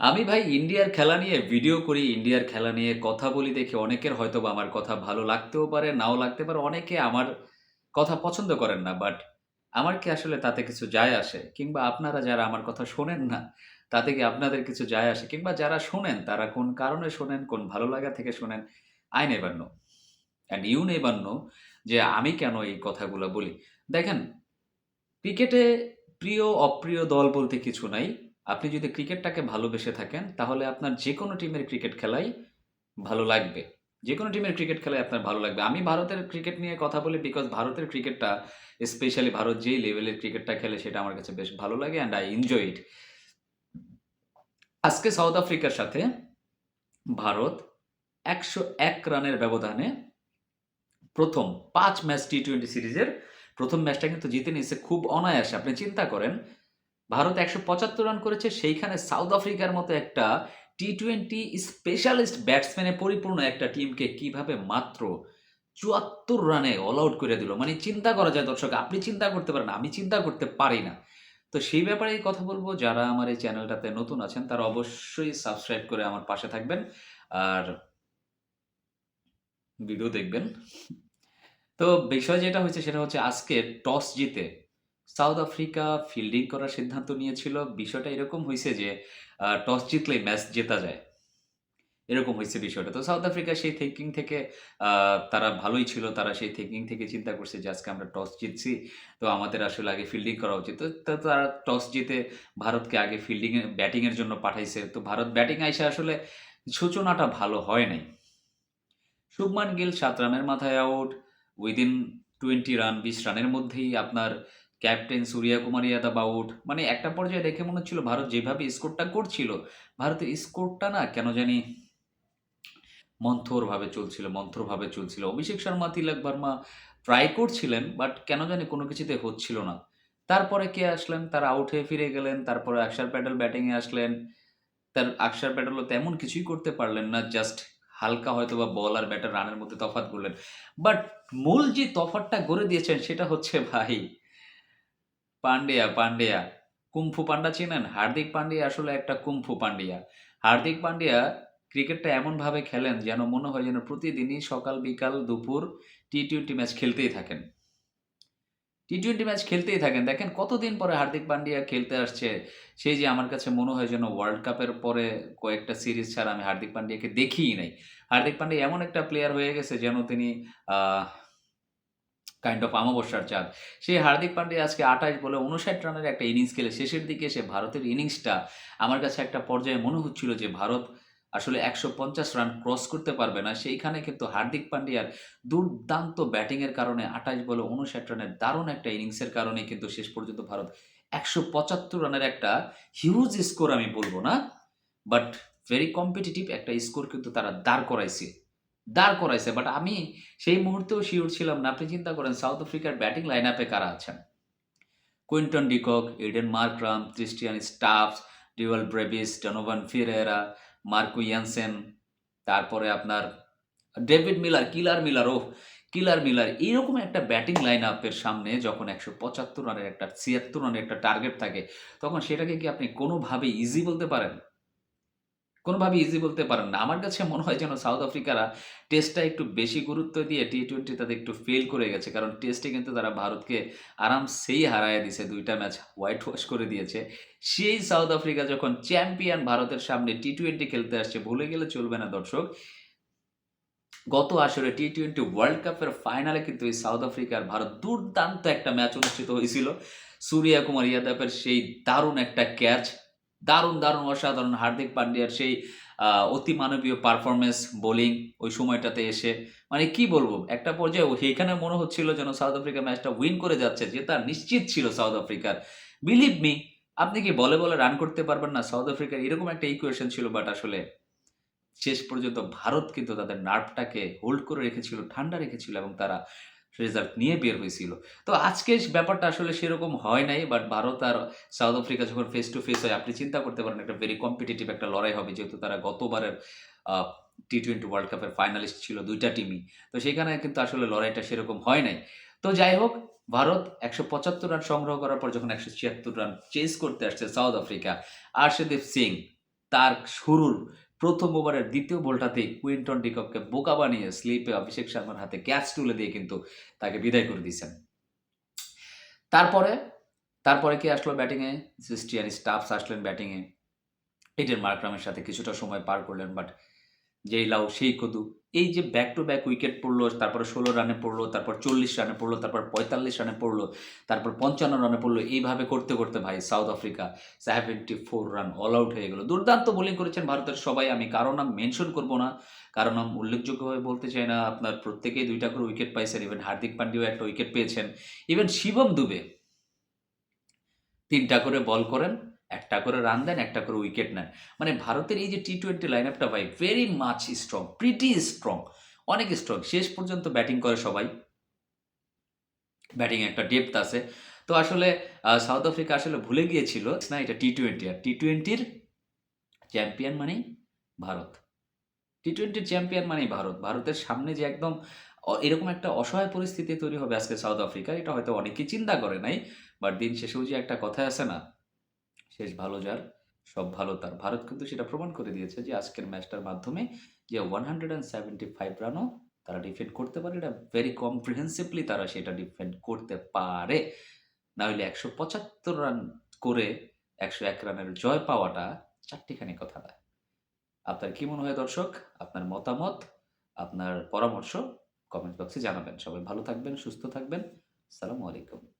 আমি ভাই ইন্ডিয়ার খেলা নিয়ে ভিডিও করি, ইন্ডিয়ার খেলা নিয়ে কথা বলি দেখে অনেকের হয়তো বা আমার কথা ভালো লাগতেও পারে, নাও লাগতে পারে। অনেকে আমার কথা পছন্দ করেন না। বাট আমার কি আসলে তাতে কিছু যায় আসে? কিংবা আপনারা যারা আমার কথা শোনেন না, তাতে কি আপনাদের কিছু যায় আসে? কিংবা যারা শোনেন তারা কোন কারণে শোনেন, কোন ভালো লাগা থেকে শোনেন? I never know and you never know যে আমি কেন এই কথাগুলো বলি। দেখেন, ক্রিকেটে প্রিয় অপ্রিয় দল বলতে কিছু নাই। আপনি যদি ক্রিকেটটাকে ভালোবেসে থাকেন, তাহলে আপনার যেকোনো টিমের ক্রিকেট খেলাই ভালো লাগবে। যেকোনো টিমের ক্রিকেট খেলাই আপনার ভালো লাগবে। আমি ভারতের ক্রিকেট নিয়ে কথা বলি বিকজ ভারতের ক্রিকেটটা স্পেশালি ভারত যেই লেভেলের ক্রিকেটটা খেলে সেটা আমার কাছে বেশ ভালো লাগে অ্যান্ড আই এনজয় ইট। আজকে সাউথ আফ্রিকার সাথে ভারত ১০১ রানের ব্যবধানে ১ম ৫ ম্যাচ টি-টোয়েন্টি সিরিজের প্রথম ম্যাচটা কিন্তু জিতে নিয়েছে খুব অনায়াসে। আপনি চিন্তা করেন, ভারত ১৭৫ রান করেছে, সেইখানে সাউথ আফ্রিকার মতো একটা টি-টোয়েন্টি স্পেশালিস্ট ব্যাটসম্যানে পরিপূর্ণ একটা টিমকে কীভাবে মাত্র ৭৪ রানে অল আউট করে দিল। মানে চিন্তা করা যায় দর্শক, আপনি চিন্তা করতে পারেন, আমি চিন্তা করতে পারি না। তো সেই ব্যাপারেই কথা বলব যারা আমার এই চ্যানেলটাতে নতুন আছেন তারা অবশ্যই সাবস্ক্রাইব করে আমার পাশে থাকবেন। আর ভিডিও দেখবেন। তো বিষয় যেটা হয়েছে সেটা হচ্ছে আজকে টস জিতে সাউথ আফ্রিকা ফিল্ডিং করার সিদ্ধান্ত নিয়েছিল। বিষয়টা এরকম হইছে যে টস জিতলেই ম্যাচ জেতা যায়। এরকম হইছে বিষয়টা। তো সাউথ আফ্রিকা সেই থিংকিং থেকে তারা ভালোই ছিল। তারা সেই থিংকিং থেকে চিন্তা করছে যে, আজকে আমরা টস জিতছি। তো আমাদের আসলে আগে ফিল্ডিং করা উচিত। তো তারা টস জিতে ভারতকে আগে ফিল্ডিং এ ব্যাটিং এর জন্য পাঠাইছে। তো ভারত ব্যাটিং আইসে আসলে সূচনাটা ভালো হয় নাই। শুভমান গিল ৭ রানের মাথায় আউট। উইদিন 20 রান ২০ রানের মধ্যেই আপনার ক্যাপ্টেন সূর্যকুমার ইয়াদব আউট। মানে একটা পর্যায়ে দেখে মনে হচ্ছিল ভারত যেভাবে স্কোরটা করছিল, ভারতের স্কোরটা না কেন জানি মন্থরভাবে চলছিল, মন্থরভাবে চলছিল। অভিষেক শর্মা, তিলক ভার্মা ট্রাই করছিলেন বাট কেন জানি কোনো কিছুতে হচ্ছিল না। তারপরে কে আসলেন? তারা আউট হয়ে ফিরে গেলেন। তারপরে অক্ষর প্যাটেল ব্যাটিং এ আসলেন। তার অক্ষর প্যাটেলও তেমন কিছুই করতে পারলেন না। জাস্ট হালকা হয়তোবা বল আর ব্যাটার রানের মধ্যে তফাৎ করলেন। বাট মূল যে তফাৎটা গড়ে দিয়েছেন সেটা হচ্ছে ভাই পান্ডিয়া, পান্ডিয়া। কুম্ফু পান্ডা চেনেন? হার্দিক পান্ডিয়া আসলে একটা কুম্ফু পান্ডিয়া। হার্দিক পান্ডিয়া ক্রিকেটটা এমনভাবে খেলেন যেন মনে হয় যেন প্রতিদিনই সকাল, বিকাল, দুপুর টি-টোয়েন্টি ম্যাচ খেলতেই থাকেন। টি-টোয়েন্টি ম্যাচ খেলতেই থাকেন। দেখেন কতদিন পরে হার্দিক পান্ডিয়া খেলতে আসছে। সেই যে আমার কাছে মনে হয় যেন ওয়ার্ল্ড কাপের পরে কয়েকটা সিরিজ ছাড়া আমি হার্দিক পান্ডিয়াকে দেখিই নাই। হার্দিক পান্ডিয়া এমন একটা প্লেয়ার হয়ে গেছে যেন তিনি কাইন্ড অফ আমাবস্যার চাঁদ। সেই হার্দিক পান্ডিয়া আজকে ২৮ বলে ৫৯ রানের একটা ইনিংস খেলে, শেষের দিকে এসে ভারতের ইনিংসটা আমার কাছে একটা পর্যায়ে মনে হচ্ছিল যে ভারত আসলে ১৫০ রান ক্রস করতে পারবে না। সেইখানে কিন্তু হার্দিক পান্ডিয়ার দুর্দান্ত ব্যাটিংয়ের কারণে ২৮ বলে ৫৯ রানের দারুণ একটা ইনিংসের কারণে কিন্তু শেষ পর্যন্ত ভারত ১৭৫ রানের একটা হিউজ স্কোর আমি বলব না। বাট ভেরি কম্পিটিটিভ একটা স্কোর কিন্তু তারা দাঁড় করাইছে। দাঁড় করাইছে। বাট আমি সেই মুহূর্তেও সিউর ছিলাম না। আপনি চিন্তা করেন সাউথ আফ্রিকার ব্যাটিং লাইন আপে কারা আছেন? Quinton de Kock, Aiden Markram Christian Stubbs, Dewald Brevis, Donovan Ferreira, Marco Jansen, তারপরে আপনার ডেভিড মিলার, কিলার মিলার ওহ! Killer Miller. এরকম একটা ব্যাটিং লাইন আপের সামনে যখন ১৭৫ রানের একটা ৭৬ রানের একটা টার্গেট থাকে, তখন সেটাকে কি আপনি কোনোভাবেই ইজি বলতে পারেন? কোনোভাবেই ইজি বলতে পারেন না। আমার কাছে মনে হয় যেন সাউথ আফ্রিকারা টেস্টটা একটু বেশি গুরুত্ব দিয়ে টি-টোয়েন্টি তাদের একটু ফেল করে গেছে। কারণ টেস্টে কিন্তু তারা ভারতকে আরামসেই হারায়া দিছে। দুইটা ম্যাচ হোয়াইট ওয়াশ করে দিয়েছে। সেই সাউথ আফ্রিকা যখন চ্যাম্পিয়ন ভারতের সামনে টি-টোয়েন্টি খেলতে আসছে ভুলে গেলে চলবে না দর্শক। গত আসরে টি-টোয়েন্টি ওয়ার্ল্ড কাপের ফাইনালে কিন্তু এই সাউথ আফ্রিকার ভারত দুর্দান্ত একটা ম্যাচ অনুষ্ঠিত হয়েছিল। সূর্যকুমার ইয়াদবের সেই দারুণ একটা ক্যাচ, দারুণ, দারুণ অসাধারণ হার্দিক পান্ডিয়ার সেই আ অতিমানবীয় পারফরমেন্স বোলিং ওই সময়টাতে এসে মানে কি বলব? একটা পর্যায়ে সেইখানে মনে হচ্ছিল যেন সাউথ আফ্রিকা ম্যাচটা উইন করে যাচ্ছে। জেতা নিশ্চিত ছিল সাউথ আফ্রিকার। বিলিভ মি আপনি কি বলে, বলে রান করতে পারবেন না? সাউথ আফ্রিকার এরকম একটা ইকুয়েশন ছিল বাট আসলে শেষ পর্যন্ত ভারত কিন্তু তাদের নার্ভটাকে হোল্ড করে রেখেছিল, ঠান্ডা রেখেছিল এবং তারা রেজাল্ট নিয়ে বের হয়েছিল। তো আজকে ব্যাপারটা আসলে সেরকম হয় নাই। বাট ভারত আর সাউথ আফ্রিকা যখন ফেস টু ফেস হয় আপনি চিন্তা করতে পারেন একটা ভেরি কম্পিটিটিভ একটা লড়াই হবে। যেহেতু তারা গতবারের আ টি-টোয়েন্টি ওয়ার্ল্ড কাপের ফাইনালিস্ট ছিল ২ টা টিমই। তো সেখানে কিন্তু আসলে লড়াইটা সেরকম হয় নাই। তো যাই হোক ভারত ১৭৫ রান সংগ্রহ করার পর যখন ১৭৬ রান চেজ করতে আসছে সাউথ আফ্রিকা, আর্শদীপ সিং তার শুরুর প্রথম ওভারের দ্বিতীয় বলটাতে কুইন্টন ডিকপকে বোকা বানিয়ে স্লিপে অভিষেক শর্মার হাতে ক্যাচ তুলে দিয়ে কিন্তু তাকে বিদায় করে দিয়েছেন। তারপরে তারপরে কি আসলো ব্যাটিংয়ে ক্রিস্টিয়ান স্টাফস আসলেন ব্যাটিংয়ে এডেন মার্ক্রামের সাথে কিছুটা সময় পার করলেন বাট যেই লাউ সেই কদু। এই যে ব্যাক টু ব্যাক উইকেট পড়ল, তারপর ষোলো রানে পড়ল, তারপর চল্লিশ রানে পড়ল, তারপর পঁয়তাল্লিশ রানে পড়ল, তারপর পঞ্চান্ন রানে পড়ল, এইভাবে করতে করতে ভাই South Africa seventy four run all out হয়ে গেল। দুর্দান্ত বোলিং করেছেন ভারতের সবাই, আমি কারও নাম মেনশন করব না কারণ নাম উল্লেখযোগ্যভাবে বলতে চাই না, আপনার প্রত্যেকেই দুইটা করে উইকেট পাইছেন ইভেন হার্দিক পান্ডিও একটা উইকেট পেয়েছেন। ইভেন শিবম দুবে তিনটা করে বল করেন একটা করে রান দেন, একটা করে উইকেট নেন। মানে ভারতের এই যে টি টোয়েন্টি লাইন আপটা ভাই very much strong pretty strong অনেক স্ট্রং শেষ পর্যন্ত ব্যাটিং করে সবাই। ব্যাটিং একটা ডেপথ আছে। তো আসলে সাউথ আফ্রিকা আসলে ভুলে গিয়েছিল, না, এটা টি টোয়েন্টি আর টি টোয়েন্টির চ্যাম্পিয়ন মানেই ভারত। টি টোয়েন্টির চ্যাম্পিয়ন মানেই ভারত। ভারতের সামনে যে একদম এরকম একটা অসহায় পরিস্থিতি তৈরি হবে আজকে সাউথ আফ্রিকা এটা হয়তো অনেকেই চিন্তা করে নাই বাট দিন শেষেও যে একটা কথা আছে না শেষ ভালো যার, সব ভালো তার। ভারত কিন্তু সেটা প্রমাণ করে দিয়েছে যে আজকের ম্যাচটার মাধ্যমে যে one hundred and seventy five রানও তারা ডিফেন্ড করতে পারে, এটা ভেরি কম্প্রিহেন্সিভলি তারা সেটা ডিফেন্ড করতে পারে। না হলে একশো পঁচাত্তর রান করে একশো এক রানের জয় পাওয়াটা চারটিখানি কথা না আপনার কি মনে হয় দর্শক? আপনার মতামত? আপনার পরামর্শ? কমেন্ট বক্সে জানাবেন। সবাই ভালো থাকবেন, সুস্থ থাকবেন। সালামু আলাইকুম।